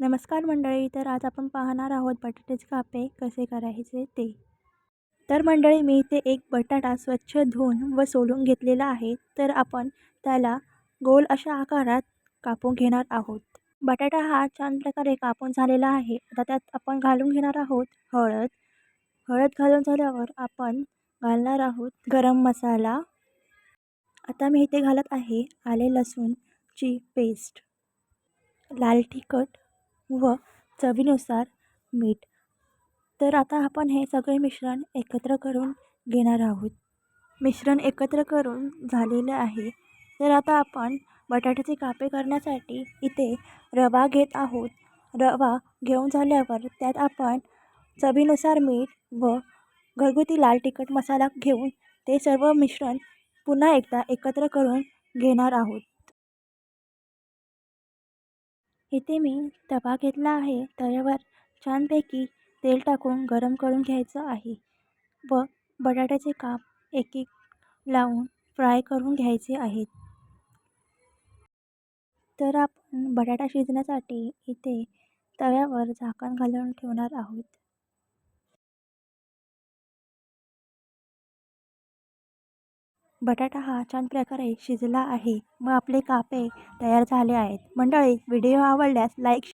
नमस्कार मंडळी तर आज आपण पाहणार आहोत बटाट्याचे कापे कसे करायचे ते. तर मंडळी मी इथे एक बटाटा स्वच्छ धुवून व सोलून घेतलेला आहे. तर आपण त्याला गोल अशा आकारात कापून घेणार आहोत. बटाटा हा छान प्रकारे कापून झालेला आहे. आता त्यात आपण घालून घेणार आहोत हळद. हळद घालून झाल्यावर आपण घालणार आहोत गरम मसाला. आता मी इथे घालत आहे आले लसूणची पेस्ट. लाल तिखट. व चवीनुसार मीठ. तर आता आपण हे सगळे मिश्रण एकत्र करून घेणार आहोत. मिश्रण एकत्र करून झालेले आहे. तर आता आपण बटाट्याचे कापे करण्यासाठी इथे रवा घेत आहोत. रवा घेऊन झाल्यावर त्यात आपण चवीनुसार मीठ व घरगुती लाल तिखट मसाला घेऊन ते सर्व मिश्रण पुन्हा एकदा एकत्र करून घेणार आहोत. इथे मी तवा घेतला आहे. तव्यावर छानपैकी तेल टाकून गरम करून घ्यायचं आहे व बटाट्याचे काप एक एक लावून फ्राय करून घ्यायचे आहेत. तर आपण बटाटा शिजण्यासाठी इथे तव्यावर झाकण घालून ठेवणार आहोत. बटाटा हा छान प्रकारे शिजला आहे. व आपले कापे तयार झाले आहेत. मंडळी व्हिडिओ आवडल्यास लाईक